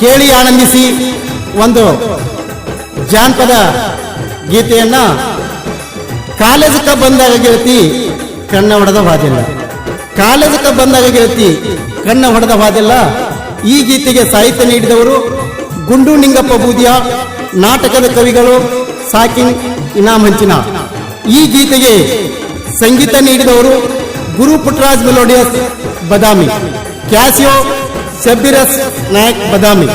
ಕೇಳಿ ಆನಂದಿಸಿ ಒಂದು ಜಾನಪದ ಗೀತೆಯನ್ನ ಕಾಲೇಜಕ್ಕೆ ಬಂದಾಗ ಗೆಳತಿ ಕಣ್ಣ ಹೊಡೆದ ವಾದಿಲ್ಲ ಕಾಲೇಜಕ್ಕೆ ಬಂದಾಗ ಗೆಳತಿ ಕಣ್ಣ ಹೊಡೆದ ವಾದಿಲ್ಲ ಈ ಗೀತೆಗೆ ಸಾಹಿತ್ಯ ನೀಡಿದವರು ಗುಂಡು ನಿಂಗಪ್ಪ ಬೂದಿಯ ನಾಟಕದ ಕವಿಗಳು ಸಾಕಿನ್ ಇನಾಮ್ ಹಂಚಿನ. ಈ ಗೀತೆಗೆ ಸಂಗೀತ ನೀಡಿದವರು Guru Putraj melodious Badami. Casio ಶಬ್ಬಿರಸ್ Nayak Badami.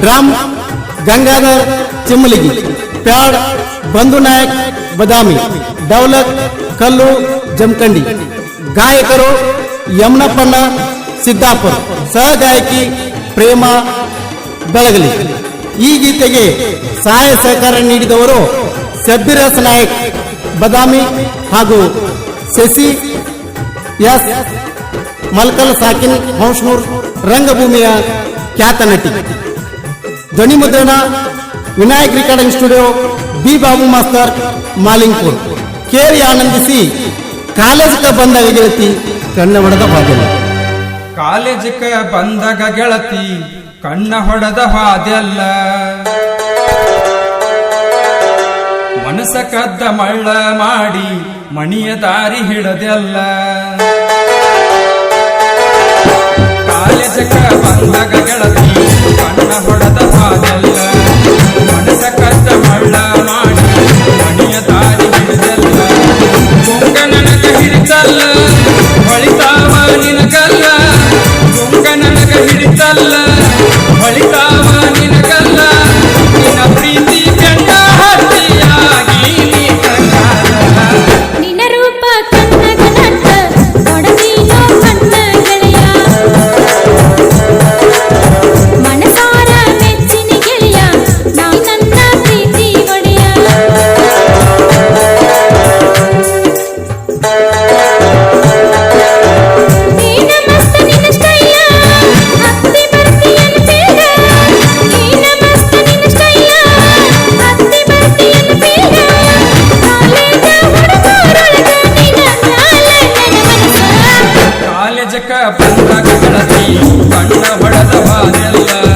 Drum Gangadhar ಚಿಮ್ಮಲಿಗಿ. Pad Bandhu Nayak Badami. ಡೌಲಕ್ ಕಲ್ಲು ಜಮಖಂಡಿ. ಗಾಯಕರು ಯಮನಪ್ಪಣ್ಣ ಸಿದ್ದಾಪುರ್. ಸಹಗಾಯಕಿ ಪ್ರೇಮ ಬೆಳಗಲಿ. ಈ ಗೀತೆಗೆ ಸಹಾಯ ಸಹಕಾರ ನೀಡಿದವರು ಶಬ್ಬಿರಸ್ ನಾಯಕ್ ಬದಾಮಿ ಹಾಗೂ ಶಶಿ ಎಸ್ ಮಲ್ಕಲ್ ಸಾಕಿನ್ ಹೌಸ್ನೂರ್ ರಂಗಭೂಮಿಯ ಖ್ಯಾತ ನಟಿ. ಧ್ವನಿ ಮುದ್ರಣ Vinayak recording studio B Babu master, Malingpur. ಕೇಳಿ ಆನಂದಿಸಿ ಕಾಲೇಜಕ್ಕೆ ಬಂದ ಗೆಳತಿ ಕಣ್ಣ ಹೊಡೆದ ಬಾಗಿಲು ಕಾಲೇಜಕ್ಕೆ ಬಂದಾಗ ಗೆಳತಿ, ಕಣ್ಣ ಹೊಡೆದ ಹಾದೆಲ್ಲ. ಮನಸ ಕದ್ದ ಮಳ್ಳ ಮಾಡಿ, ಮಣಿಯ ದಾರಿ ಹಿಡದೆಲ್ಲ. ಕಾಲೇಜಕ್ಕ ಬಂದಾಗ ಗೆಳತಿ ಕಣ್ಣ ಹೊಡೆದ ಹಾದೆಲ್ಲ ಮನಸ ಕಾಲೇಜಕ್ಕ ಬಂದಾಗ ಗೆಳತಿ ಕಣ್ಣ ಹೊಡೆದ ಬಾದೆಲ್ಲ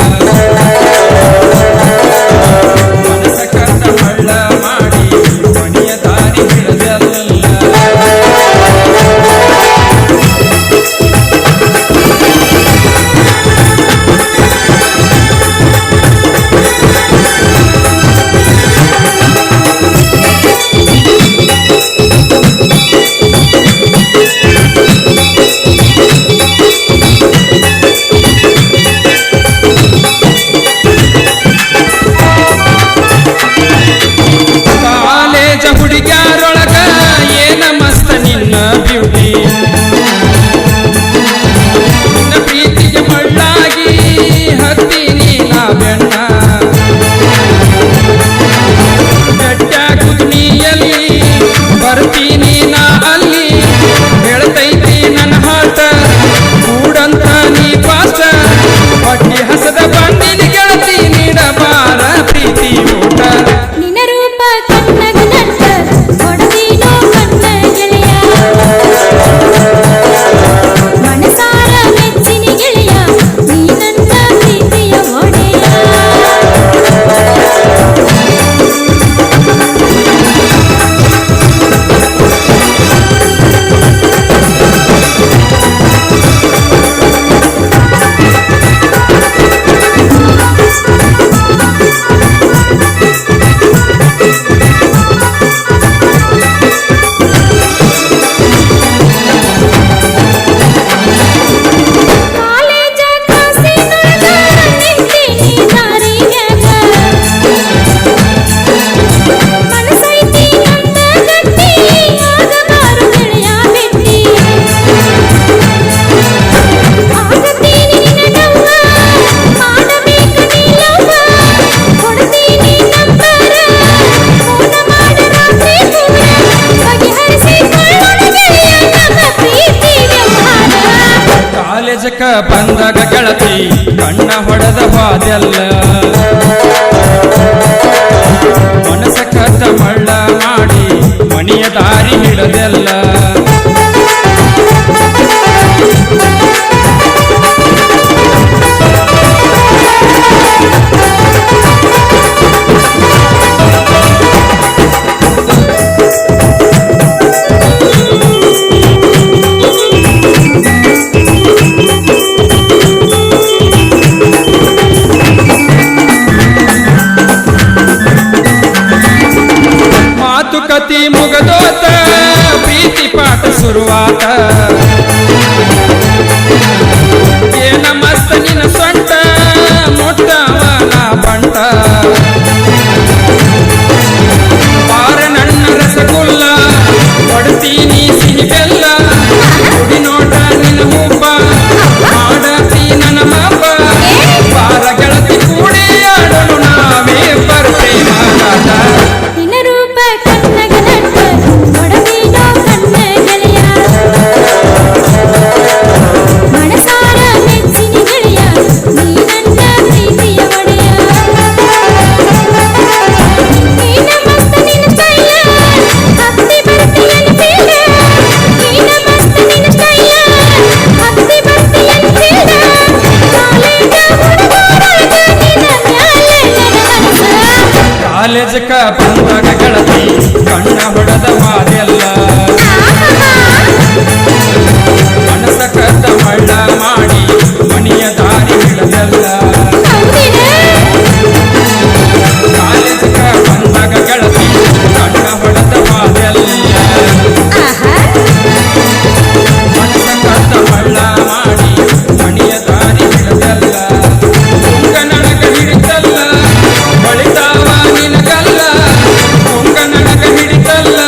ಕಾಲೇಜಕ್ಕ ಬಂದಾಗ ಗೆಳತಿ ಕಣ್ಣ ಹೊಡೆದ ಬಾದೆಲ್ಲ ಕತಿ ಮುಗದೋತ ಪ್ರೀತಿ ಪಾಠ ಶುರುವಾತ. ಏನ ಮಸ್ತ ನಿನ್ನ యొక్క పండుగ గణతి కన్న la